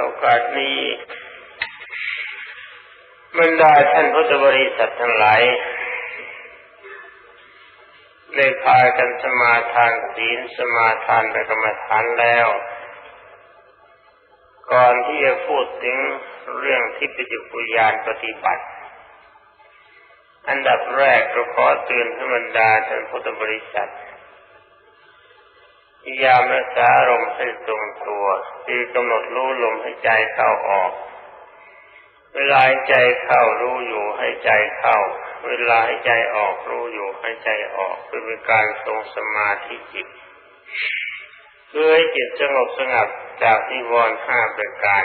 โอกาสนี้บรรดาท่านพุทธบริษัททั้งหลายได้พากันสมาทานศีลสมาทานประกรรมฐานแล้ว ก่อนที่จะพูดถึงเรื่องที่ปิจุกุยานปฏิบัติ อันดับแรกก็ขอเตือนให้บรรดาท่านพุทธบริษัท พยายามรักษาอารมให้ทรงตัว คือกำหนดรู้ลมให้ใจเข้าออก เวลาใจเข้ารู้อยู่ให้ใจเข้า เวลาให้ใจออกรู้อยู่ให้ใจออกเป็นการทรงสมาธิจิตเพื่อให้จิตสงบสงัดจากนิวรณ์ห้าประการ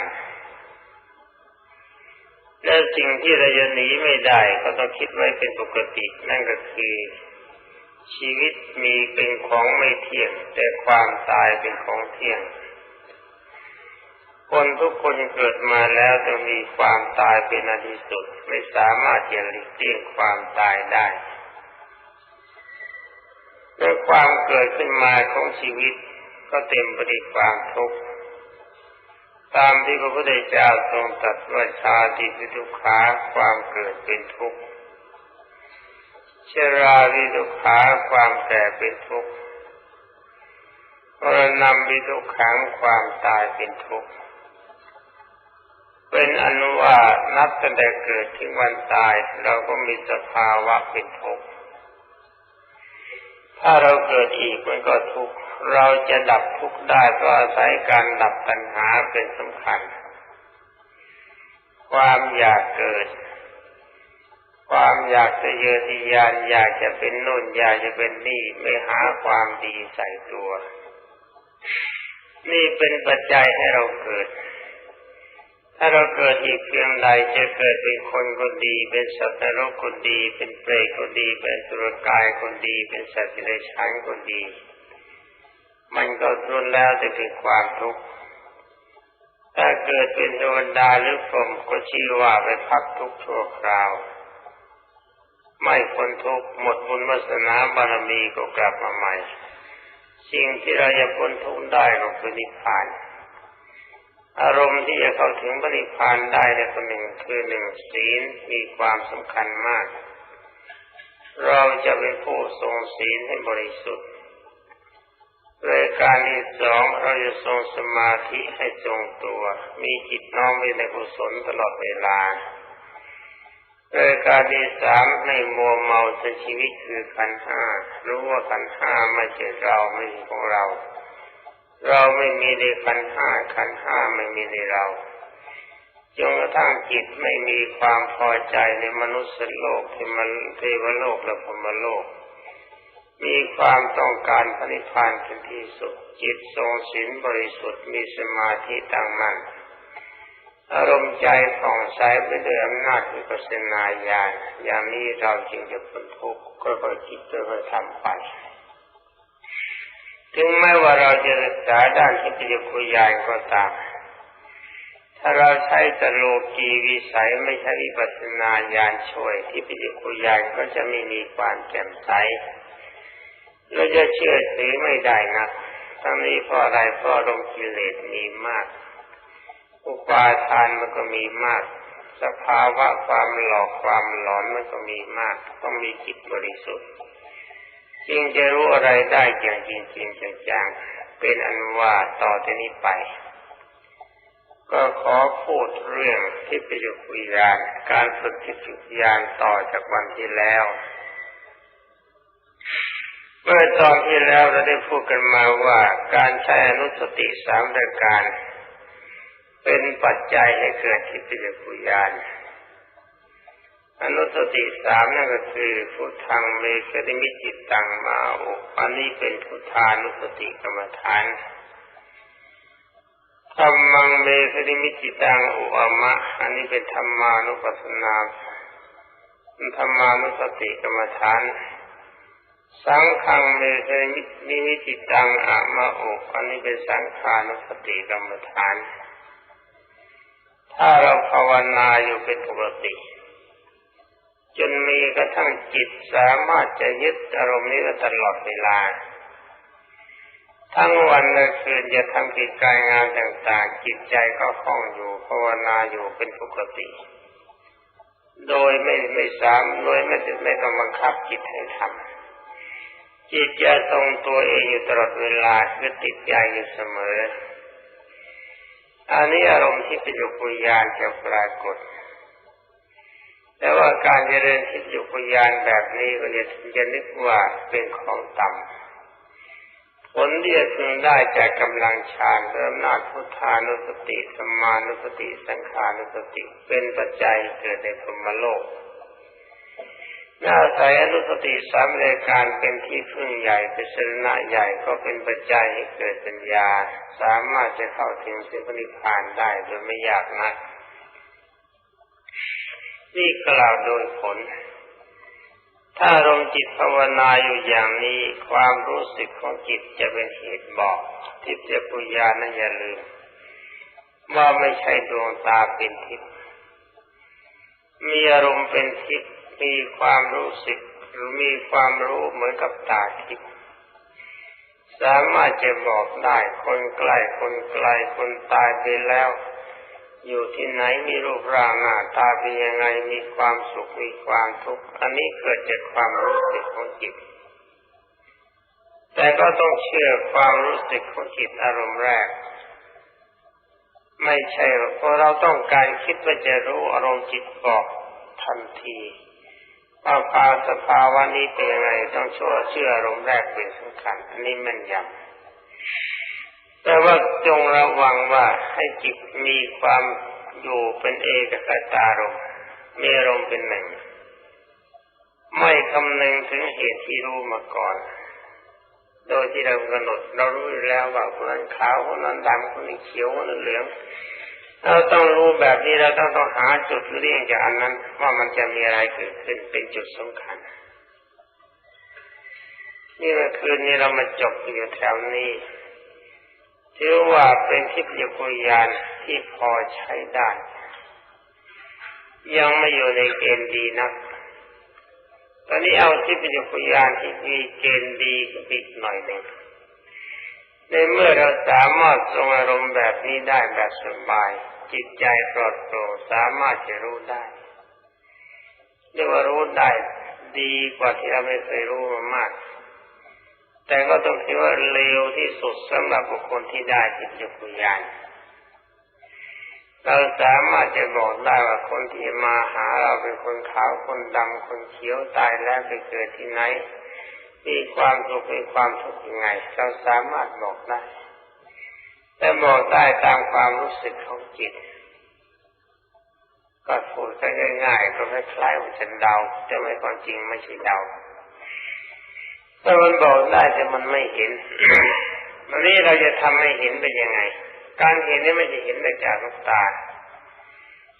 และสิ่งที่เราจะหนีไม่ได้ก็ต้องคิดไว้เป็นปกติ นั่นก็คือ ชีวิตมีเป็นของไม่เที่ยง แต่ความตายเป็นของเที่ยง คนทุกคนเกิดมาแล้วต้องมีความตายเป็นอดีสุด ไม่สามารถจะหลีกเลี่ยงความตายได้ด้วยความเกิดขึ้นมาของชีวิตก็เต็มไปด้วยความทุกข์ตามที่พระพุทธเจ้าทรงตรัสว่าชาติปิทุกขาความเกิดเป็นทุกข์ ชราวิทุกขาความแก่เป็นทุกข์มรณะวิทุกขังความตายเป็นทุกข์ เป็นอนุว่านับตั้งแต่เกิดถึงวันตาย เราก็มีสภาวะเป็นทุกข์ ถ้าเราเกิดอีกมันก็ทุกข์ เราจะดับทุกข์ได้ก็อาศัยการดับปัญหาเป็นสำคัญ ความอยากเกิด ความอยากจะเยอทยานอยากจะเป็นนู่นอยากจะเป็นนี่ไม่หาความดีใส่ตัว นี่เป็นปัจจัยให้เราเกิด ถ้าเราเกิดอีกเพียงใดจะเกิดเป็นคนคนดี เป็นสัตว์นรกคนดี เป็นเปรตคนดี เป็นสุรกายคนดี เป็นสัตว์ที่ได้นคนดี มันก็รุนแล้วจะเป็นความทุกข์ถ้าเกิดเป็นโดนดาหรือผมก็ชื่อว่าไปพักทุกข์ชั่วคราว ไม่พ้นทุกข์หมดบุญวาสนาบารมีก็กลับมาใหม่สิ่งที่เราจะพ้นทุกข์ได้ก็คือนิพพาน อารมณ์ที่จะเข้าถึงปณิพานได้ในคนหนึ่งคือหนึ่งศีลมีความสำคัญมาก เราจะเป็นผู้ทรงศีลให้บริสุทธิ์รายการที่สองเราจะทรงสมาธิให้ทรงตัว มีจิตน้อมไปในกุศลตลอดเวลา รายการที่สามไม่มัวเมาในชีวิตคือขันห้ารู้ว่าขันห้าไม่ใช่เราไม่ใช่ของเรา เราไม่มีในขันห้าขันห้าไม่มีในเราจนกระทั่งจิตไม่มีความพอใจในมนุษย์โลกที่มันเทวโลกและพรมโลก มีความต้องการพนิพานเป็นที่สุดจิตทรงศีลบริสุทธิ์มีสมาธิตั้งมั่น อารมณ์ใจผ่องใสไปด้วยอำนาจวิปัสสนาญาณอย่างนี้เราจึงจะพ้นทุกข์ก็ค่อยคิดค่อยทำไปถึงแม้ว่าเราจะศึกษาด้านทิฏฐิคุยานก็ตาม ถ้าเราใช้ตโลกีวิสัยไม่ใช่วิปัสนาญาณช่วย ที่ปิฎคุยานก็จะไม่มีความแจ่มใสเราจะเชื่อถือไม่ได้นะทั้งนี้เพราะอะไรเพราะลมกิเลสมีมาก อุปาทานมันก็มีมาก สภาวะความหลอกความหลอนมันก็มีมากต้องมีจิตบริสุทธิ์จึงจะรู้อะไรได้อย่างจริงจริงจังๆเป็นอันว่าต่อจากนี้ไป ก็ขอพูดเรื่องที่ปิจุกุยานการฝึกทิจุยานต่อจากวันที่แล้วเมื่อตอนที่แล้วเราได้พูดกันมาว่าการใช้อนุสติสามรายการ เป็นปัจจัยให้เกิดทิฏฐิปุญานอนุสติสามนั่นก็คือพุทธังเมฆดิมิจิตตังมาอุอันนี้เป็นพุทธานุสติกรรมฐานธรรมังเมฆดิมิจิตังอุอมะ อันนี้เป็นธรรมานุปัสสนาธรรมานุสติกรรมฐาน สังฆังเมฆดิมิจิตังอะมะอุอันนี้เป็นสังขานุสติกรรมฐาน ถ้าเราภาวนาอยู่เป็นปกติ จนมีกระทั่งจิตสามารถจะยึดอารมณ์นี้ตลอดเวลา ทั้งวันและคืนจะทำกิจการงานต่างๆ จิตใจก็คล่องอยู่ภาวนาอยู่เป็นปกติ โดยไม่ไม่สามโดยไม่ไม่ต้องบังคับจิตให้ทำจิตจะทรงตัวเองอยู่ตลอดเวลาคือติดใจอยู่เสมอ อันนี้อารมณ์ที่เป็นยุกุยานจะปรากฏ แต่ว่าการเจริญทิพยุกุยานแบบนี้ก็จะจะนึกว่าเป็นของต่ำผลที่จะพึงได้จากกำลังฌานเริ่มนาจพุทธานุสติสมานุสติ สังขานุสติ เป็นปัจจัยเกิดในพรหมโลก อาศัยอนุสติสามรายการเป็นที่พึ่งใหญ่เป็นสรณะใหญ่ก็เป็นปัจจัยให้เกิดปัญญา สามารถจะเข้าถึงสิพนิพานได้โดยไม่ยากนักนี่กล่าวโดยผล ถ้าลงจิตภาวนาอยู่อย่างนี้ความรู้สึกของจิตจะเป็นเหตุบอก ทิพย์ปุญญานะอย่าลืม ว่าไม่ใช่ดวงตาเป็นทิพย์มีอารมณ์เป็นทิพย์ มีความรู้สึกหรือมีความรู้เหมือนกับตาทิพย์สามารถจะบอกได้คนใกล้คนไกลคนตายไปแล้ว อยู่ที่ไหนมีรูปร่างหน้าตาเป็นยังไงมีความสุขมีความทุกข์อันนี้เกิดจากความรู้สึกของจิต แต่ก็ต้องเชื่อความรู้สึกของจิตอารมณ์แรก ไม่ใช่เพราะเราต้องการคิดว่าจะรู้อารมณ์จิตบอกทันที ว่าภาสภาวะนี้เป็นยังไงต้องเชื่อเชื่ออารมณ์แรกเป็นสำคัญอันนี้ม่นยำแต่ว่าจงระวังว่าให้จิตมีความอยู่เป็นเอกคตารมมีอารมณ์เป็นหนึ่ง ไม่คำนึงถึงเหตุที่รู้มาก่อน โดยที่เรากำหนดเรารู้แล้วว่าคนนั้นขาวคนนั้นดำคนนี้เขียวคนนั้นเหลือง เราต้องรู้แบบนี้เราต้องต้องหาจุดเลี่ยงจากอันนั้น ว่ามันจะมีอะไรเกิดขึ้นเป็นจุดสำคัญ นี่เมื่อคืนนี้เรามาจบอยู่แถวนี้ถือว่าเป็นทิพยกุยานที่พอใช้ได้ ยังไม่อยู่ในเกณฑ์ดีนะตอนนี้เอาทิพยกุยานที่มีเกณฑ์ดีอีกหน่อยหนึ่ง ในเมื่อเราสามารถทรงอารมณ์แบบนี้ได้แบบสบาย จิตใจปลอดโปร่งสามารถจะรู้ได้เรียกว่ารู้ได้ดีกว่าที่เราไม่เคยรู้มามาก แต่ก็ต้องคิดว่าเร็วที่สุดสำหรับบุคคลที่ได้จิตจุกุญาณเราสามารถจะบอกได้ว่าคนที่มาหาเราเป็นคนขาวคนดำคนเขียวตายแล้วไปเกิดที่ไหน มีความสุขมีความทุกข์ยังไงเราสามารถบอกได้แต่บอกได้ตามความรู้สึกของจิต ก็พูดง่ายๆก็คล้ายๆว่าฉันเดาแต่ไม่ความจริงไม่ใช่เดาถ้ามันบอกได้แต่มันไม่เห็นวันนี้เราจะทำให้เห็นเป็นยังไง การเห็นนี่ไม่ใช่เห็นได้จากลูกตา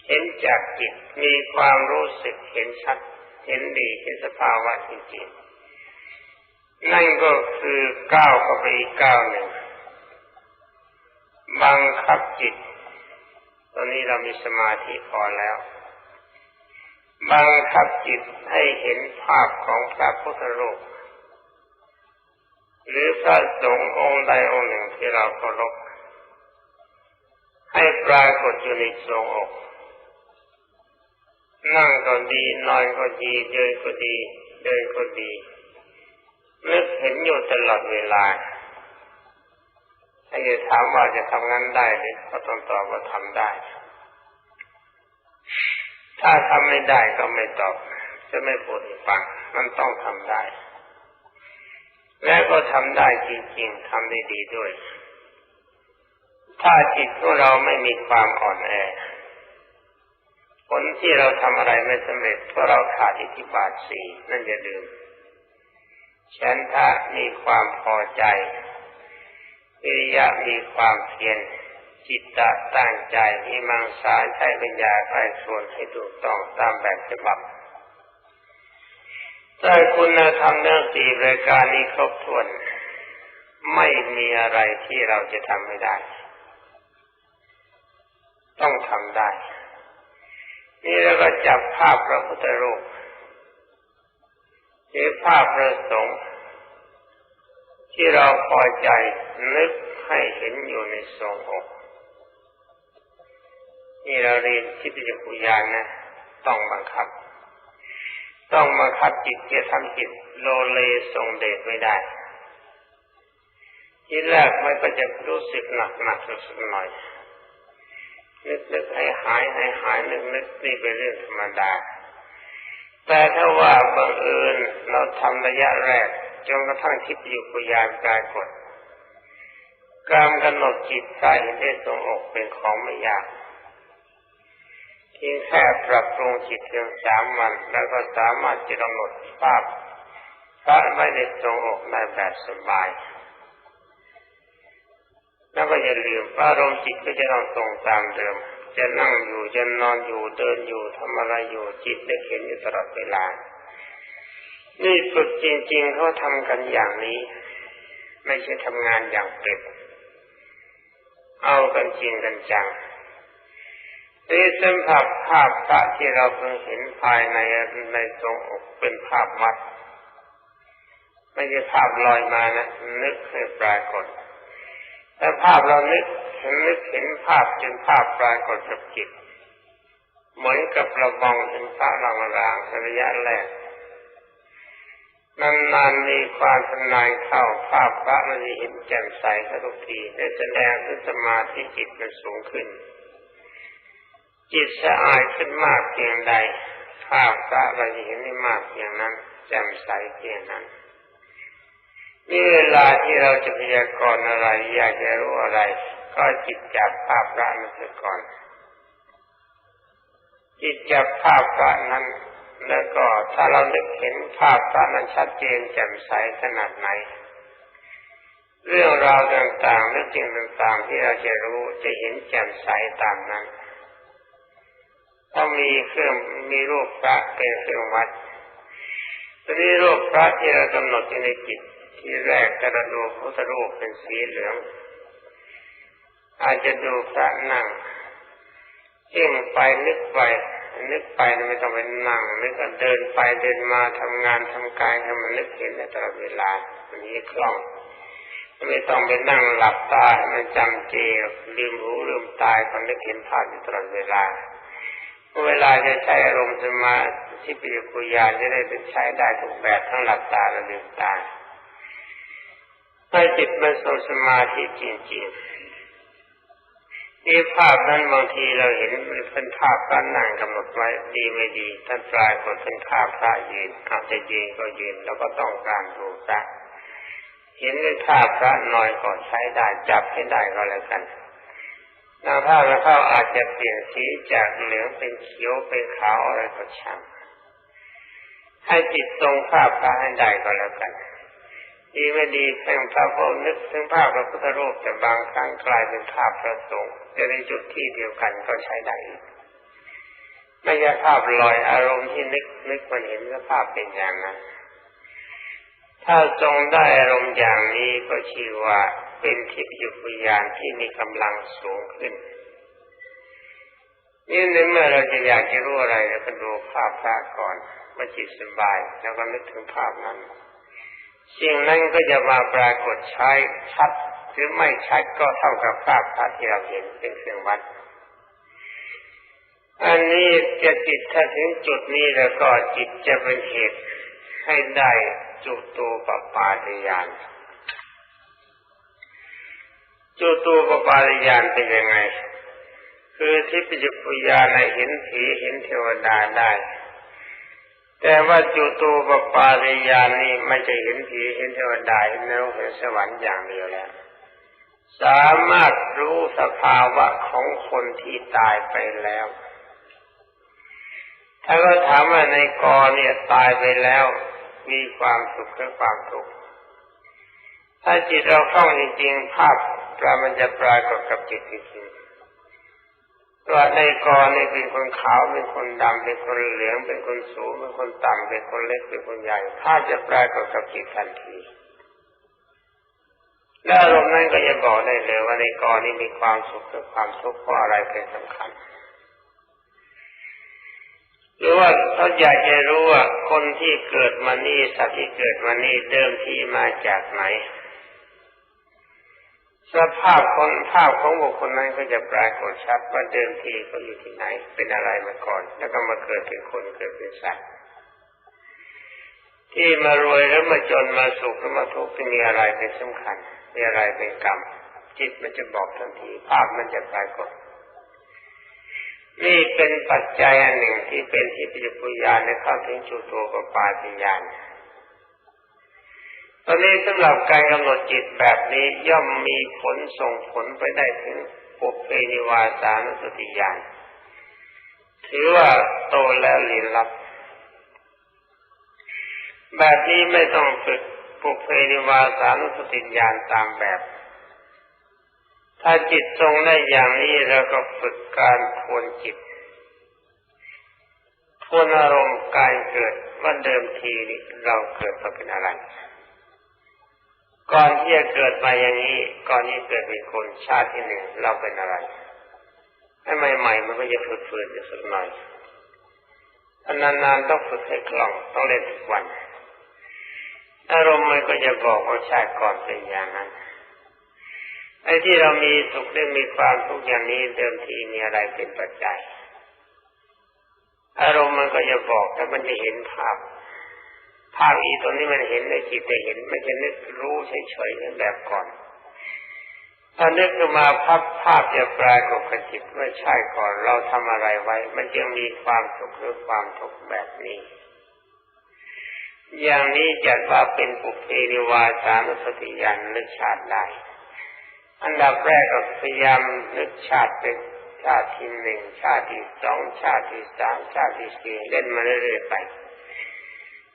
เห็นจากจิตมีความรู้สึกเห็นชัด เห็นดีเห็นสภาวะจริงๆ นั่นก็คือก้าวเข้าไปอีกก้าวหนึ่งบังคับจิต ตอนนี้เรามีสมาธิพอแล้ว บังคับจิตให้เห็นภาพของพระพุทธรูปหรือพระสงฆ์องค์ใดองค์หนึ่งที่เราเคารพให้ปรากฏอยู่ในทรงอก นั่งก็ดี นอนก็ดี เดินก็ดี เดินก็ดี นึกเห็นอยู่ตลอดเวลาถ้าจะถามว่าจะทำงั้นได้หรือก็ต้องตอบว่าทำได้ ถ้าทำไม่ได้ก็ไม่ตอบ จะไม่พูดให้ฟัง มันต้องทำได้ และก็ทำได้จริงๆทำได้ดีด้วย ถ้าจิตของเราไม่มีความอ่อนแอ ผลที่เราทำอะไรไม่สำเร็จเพราะเราขาดอิทธิบาทสี่นั่นอย่าลืม ฉันทะมีความพอใจวิริยะมีความเพียรจิตตะตั้งใจมีมังสาใช้ปัญญาใครส่วนให้ถูกต้องตามแบบฉบับถ้าคุณธรรมทั้งสี่รายการนี้ครบถ้วน ไม่มีอะไรที่เราจะทำไม่ได้ ต้องทำได้ นี่เราก็จับภาพพระพุทธรูป หรือภาพพระสงฆ์ที่เราพอใจนึกให้เห็นอยู่ในทรงอกนี่เราเรียนทิฏฐิปุญาณนะต้องบังคับ ต้องบังคับจิตจะทำจิตโลเลทรงเดชไม่ได้ ทีแรกมันก็จะรู้สึกหนักหนักสักหน่อยนึกนึกให้หายให้หายนึกนึกนี่เป็นเรื่องธรรมดา แต่ถ้าว่าบังเอิญเราทำระยะแรกจนกระทั่งทิพยุปุญาณปรากฏการกำหนดจิตใต้เห็นได้ตรงอกเป็นของไม่ยากเพียงแค่ปรับปรุงจิตเพียงสามวันแล้วก็สามารถจะกำหนดภาพพระไว้ในตรงอกได้แบบสบาย แล้วก็อย่าลืมอารมณ์จิตก็จะต้องตรงตามเดิม จะนั่งอยู่จะนอนอยู่เดินอยู่ทำอะไรอยู่จิตได้เห็นอยู่ตลอดเวลา นี่ฝึกจริง ๆเขาทำกันอย่างนี้ ไม่ใช่ทำงานอย่างเป็ดเอากันจริงกันจังนี่สัมผัสภาพพระที่เราเพิ่งเห็นภายในในตรงอกเป็นภาพมัด ไม่ใช่ภาพลอยมานะ นึกให้ปรากฏ แต่ภาพเรานึกเห็นนึกเห็นภาพจนภาพปรากฏกับจิต เหมือนกับเรามองเห็นพระลางๆระยะแรกนานๆมีความชำนาญเข้าภาพพระมันจะเห็นแจ่มใสทุกทีได้แสดงถึงสมาธิจิตมันสูงขึ้น จิตสะอาดขึ้นมากเพียงใด ภาพพระเราจะเห็นได้มากเพียงนั้น แจ่มใสเพียงนั้น นี่เวลาที่เราจะพยากรณ์อะไร อยากจะรู้อะไร ก็จิตจับภาพพระนั้นเสียก่อน จิตจับภาพพระนั้นแล้วก็ถ้าเรานึกเห็นภาพพระนั้นชัดเจนแจ่มใสขนาดไหน เรื่องราวต่างๆเรื่องจริงต่างๆที่เราจะรู้จะเห็นแจ่มใสตามนั้นถ้ามีเครื่องมีรูปพระเป็นเครื่องวัดตอนนี้รูปพระที่เรากำหนดในจิต ที่แรกกระดูพุทธรูปเป็นสีเหลือง อาจจะดูพระนั่งเพ่งไปนึกไป นึกไปไม่ต้องไปนั่งนึกเดินไปเดินมาทำงานทำกายให้มันนึกเห็นได้ตลอดเวลาอันนี้คล่องไม่ต้องไปนั่งหลับตาให้มันจำเจลืมหูลืมตายคนนึกเห็นภาพอยู่ตลอดเวลา เวลาจะใช้อารมณ์สมาธิปิยคุยานจะได้เป็นใช้ได้ทุกแบบทั้งหลับตาและลืมตา ให้จิตมันทรงสมาธิจริงๆนี่ภาพนั้นบางทีเราเห็นเป็นภาพการนั่งกำหนดไว้ดีไม่ดีท่านปลายก็เป็นภาพพระยืนอาจจะยืนก็ยืนแล้วก็ต้องการดูซะเห็นเป็นภาพพระน้อยก็ใช้ได้จับให้ได้ก็แล้วกันนางภาพแล้วเขาอาจจะเปลี่ยนสีจากเหลืองเป็นเขียวเป็นขาวอะไรก็ช่างให้จิตตรงภาพพระให้ได้ก็แล้วกัน ดีไม่ดีเพ่งพระพุทธนึกถึงภาพพระพุทธรูปแต่บางครั้งกลายเป็นภาพพระสงฆ์จะในจุดที่เดียวกันก็ใช้ได้ไม่ใช่ภาพลอยอารมณ์ที่นึกนึกมันเห็นสภาพเป็นอย่างนั้นถ้าทรงได้อารมณ์อย่างนี้ก็ชื่อว่าเป็นทิพยุวิญญาณที่มีกำลังสูงขึ้นนี่ในเมื่อเราจะอยากจะรู้อะไรเราก็ดูภาพพระก่อนว่าจิตสบายแล้วก็นึกถึงภาพนั้น สิ่งนั้นก็จะมาปรากฏใช้ชัดหรือไม่ชัดก็เท่ากับภาพพระที่เราเห็นเป็นเครื่องวัด อันนี้จะจิตถ้าถึงจุดนี้แล้วก็จิตจะเป็นเหตุให้ได้จุตูปปาริยานจุตูปปาริยานเป็นยังไง คือที่ปิจุปุญาในเห็นผีเห็นเทวดาได้ แต่ว่าจุตูปปาริยานี่ไม่จะเห็นผีเห็นเทวดาเห็นนรกเห็นสวรรค์อย่างเดียวแล้ว สามารถรู้สภาวะของคนที่ตายไปแล้ว ถ้าก็ถามว่าในกอเนี่ยตายไปแล้ว มีความสุขหรือความทุกข์ถ้าจิตเราคล่องจริงๆภาพปรามันจะปรากฏกับจิตจริง ว่าในกรนี่เป็นคนขาวเป็นคนดำเป็นคนเหลืองเป็นคนสูงเป็นคนต่ำเป็นคนเล็กเป็นคนใหญ่ ถ้าจะแปรากฏกับจิตทันทีและอารมณ์นั้นก็จะบอกได้เลยว่าในกรนี้มีความสุขหรือความทุกข์เพราะอะไรเป็นสำคัญ หรือว่าเขาอยากจะรู้ว่าคนที่เกิดมานี่สัตว์ที่เกิดมานี่เดิมที่มาจากไหน สภาพคนภาพของบุคคลนั้นก็จะปรากฏชัดว่าเดิมทีเขาอยู่ที่ไหน เป็นอะไรมาก่อน แล้วก็มาเกิดเป็นคนเกิดเป็นสัตว์ที่มารวยแล้วมาจนมาสุขแล้วมาทุกข์มีอะไรเป็นสำคัญ มีอะไรเป็นกรรม จิตมันจะบอกทันที ภาพมันจะปรากฏนี่เป็นปัจจัยอันหนึ่งที่เป็นที่ปิจปุญญาณในข้าถึงจุตัวกับปาติญาณ อนนี้สำหรับการกำหนดจิตแบบนี้ย่อมมีผลส่งผลไปได้ถึงปุเพนิวาสานุสติญาณถือว่าโตแล้วลีลับ แบบนี้ไม่ต้องฝึกปุเพนิวาสานุสติญาณตามแบบ ถ้าจิตทรงได้อย่างนี้เราก็ฝึกการทวนจิตทวนอารมณ์การเกิดว่าเดิมทีนี่เราเกิดมาเป็นอะไร ก่อนที่จะเกิดมาอย่างนี้ ก่อนที่เกิดเป็นคนชาติที่หนึ่งเราเป็นอะไรให้ใหม่ๆมันก็จะฝืดๆอยู่สักหน่อยนานๆต้องฝึกให้คล่องต้องเล่นทุกวัน อารมณ์มันก็จะบอกว่าชาติก่อนเป็นอย่างนั้น ไอ้ที่เรามีสุขได้มีความทุกข์อย่างนี้เดิมทีมีอะไรเป็นปัจจัย อารมณ์มันก็จะบอกแต่มันจะเห็นภาพ ภาพอีตัวนี้มันเห็นในจิตแต่เห็นไม่ใช่นึกรู้เฉยๆแบบก่อนถ้านึกขึ้นมาภาพภาพจะปรากฏกับจิตว่าใช่ก่อน เราทำอะไรไว้ มันจึงมีความสุขหรือความทุกข์แบบนี้ อย่างนี้จัดว่าเป็นปุเพนิวาสานุสติญาณนึกชาติได้อันดับแรกก็พยายามนึกชาติเป็นชาติที่หนึ่งชาติที่สองชาติที่สามชาติที่สี่เล่นมาเรื่อยๆไป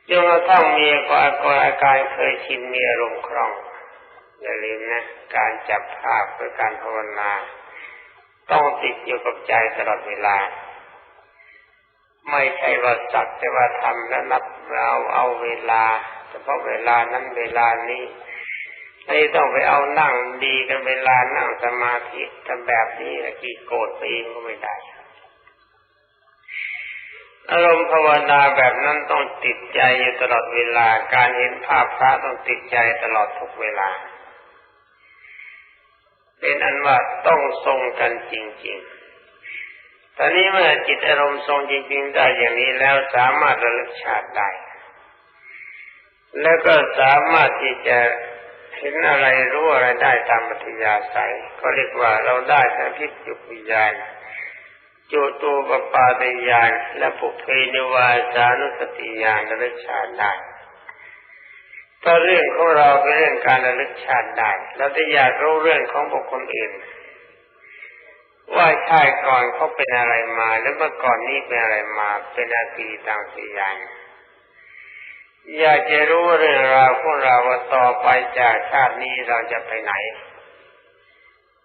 จนกระทั่งมีความอาการเคยชินมีอารมณ์คล่องอย่าลืมนะ การจับภาพเพื่อการภาวนา ต้องติดอยู่กับใจตลอดเวลา ไม่ใช่ว่าจักจะว่าทำแล้วนับเราเอาเวลาเฉพาะเวลานั้นเวลานี้ไม่ต้องไปเอานั่งดีกันเวลานั่งสมาธิทำแบบนี้กี่โกรธไปเองก็ไม่ได้ อารมณ์ภาวนาแบบนั้นต้องติดใจอยู่ตลอดเวลา การเห็นภาพพระต้องติดใจตลอดทุกเวลา เป็นอันว่าต้องทรงกันจริง ๆ ตอนนี้เมื่อจิตอารมณ์ทรงจริง ๆ ได้อย่างนี้แล้วสามารถระลึกชาติได้ แล้วก็สามารถที่จะเห็นอะไรรู้อะไรได้ตามปัทยาศัยก็เรียกว่าเราได้ทั้งพิจุวิญญาณ จูตูปปาตญาณและปุเพนิวาสานุสติญาณระลึกชาติได้ถ้าเรื่องของเราเป็นเรื่องการระลึกชาติได้เราจะอยากรู้เรื่องของบุคคลอื่นว่าชาติก่อนเขาเป็นอะไรมาแล้วเมื่อก่อนนี้เป็นอะไรมาเป็นอาตีต่างสิยานอยากจะรู้เรื่องราวของเราว่าต่อไปจากชาตินี้เราจะไปไหน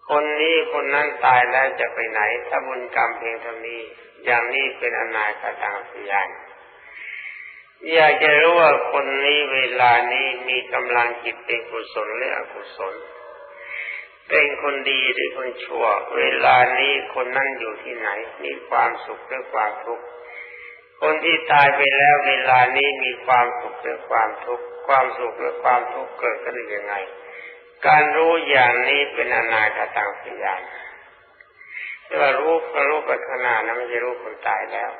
คนนี้คนนั้นตายแล้วจะไปไหน ถ้าบุญกรรมเพียงเท่านี้ อย่างนี้เป็นอนาคตังสิยานอยากจะรู้ว่าคนนี้เวลานี้มีกำลังจิตเป็นกุศลหรืออกุศล เป็นคนดีหรือคนชั่ว เวลานี้คนนั้นอยู่ที่ไหน มีความสุขหรือความทุกข์คนที่ตายไปแล้วเวลานี้มีความสุขหรือความทุกข์ความสุขหรือความทุกข์เกิดขึ้นยังไง การรู้อย่างนี้เป็นอนาคตังสิยานที่ว่ารู้ก็รู้ไปขนานั้นไม่ใช่รู้คนตายแล้ว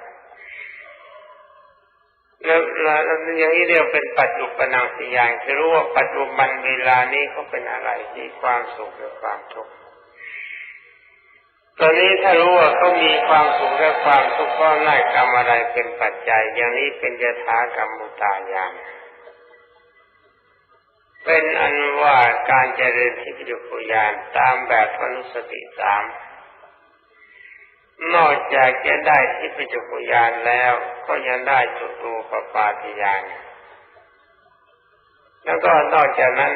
แล้วแล้วอย่างนี้เรียกเป็นปัจจุบันสิยานคือรู้ว่าปัจจุบันเวลานี้เขาเป็นอะไรมีความสุขหรือความทุกข์ตอนนี้ถ้ารู้ว่าเขามีความสุขและความทุกข์ก็น่ากรรมอะไรเป็นปัจจัย อย่างนี้เป็นยถากรรมมุตายาน เป็นอันว่าการเจริญทิพยุคุยานตามแบบพนุสติสาม นอกจากจะได้ทิพยุคุยานแล้วก็ยังได้จุตูปปาติยาน แล้วก็นอกจากนั้น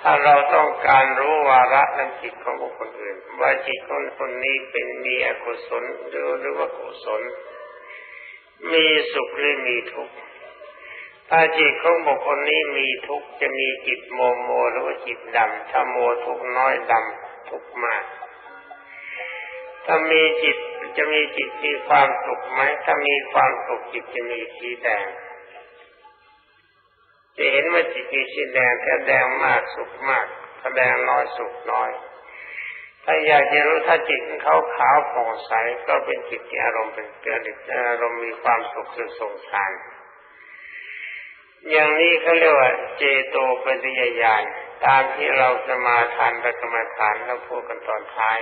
ถ้าเราต้องการรู้วาระนั้นจิตของบุคคลอื่น ว่าจิตของคนนี้เป็นมีอกุศลหรือหรือว่ากุศล มีสุขหรือมีทุกข์ ถ้าจิตของบุคคลนี้มีทุกจะมีจิตโมโมหรือว่าจิตดำถ้าโมทุกน้อยดำทุกมาก ถ้ามีจิตจะมีจิตมีความสุขไหมถ้ามีความสุขจิตจะมีสีแดงจะเห็นว่าจิตมีสีแดงแค่แดงมากสุขมากถ้าแดงน้อยสุขน้อย ถ้าอยากจะรู้ถ้าจิตเขาขาวผ่องใสก็เป็นจิตที่อารมณ์เป็นเกิดอารมณ์มีความสุขสุดสงสาร อย่างนี้เขาเรียกว่า เจโตปฏิยญาณตามที่เราจะมาทานประกรรมฐานแล้วพูดกันตอนท้าย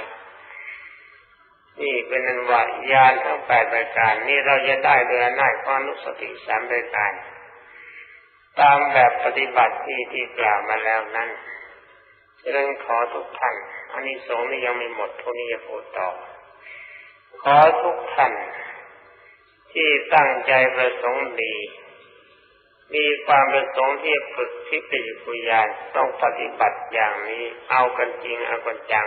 นี่เป็นนันว่าญาณทั้งแปดประการ นี่เราจะได้โดยอำนาจความนุสติสามประการ ตามแบบปฏิบัติที่ที่กล่าวมาแล้วนั้นฉะนั้นขอทุกท่านอันนี้สงส์นี่ยังไม่หมดทุนี้จะพูดต่อ ขอทุกท่านที่ตั้งใจประสงค์ดี มีความประสงค์ที่ฝึกที่ปิจุญาณต้องปฏิบัติอย่างนี้ เอากันจริงเอากันจัง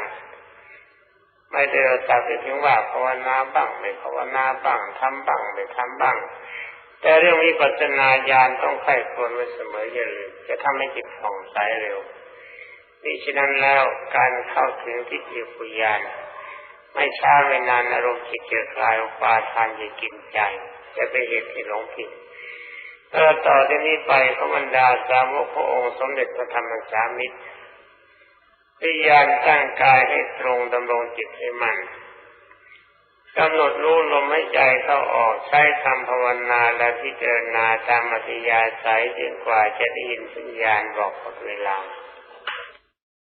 ไม่ได้ตัดสินถึงว่าภาวนาบ้างไม่ภาวนาบ้างทำบ้างไม่ทำบ้าง แต่เรื่องวิปัสสนาญาณต้องใคร่ควรไว้เสมออย่าลืมจะทำให้จิตผ่องใสเร็วนี่ฉะนั้นแล้วการเข้าถึงทิฏฐิปุญาณไม่ช้าไม่นานอารมณ์จิตจะคลายปาทานจะกินใจ จะไปเหตุที่หลงผิด ต่อจากนี้ไปพระบรรดาสาวกพระองค์สมเด็จพระธรรมสามิตรพยายามตั้งกายให้ตรงดำรงจิตให้มันกำหนดรู้ลมหายใจเข้าออกใช้คำภาวนาและพิจารณาตามอัธยาศัยจนกว่าจะได้ยินสัญญาณบอกหมดเวลา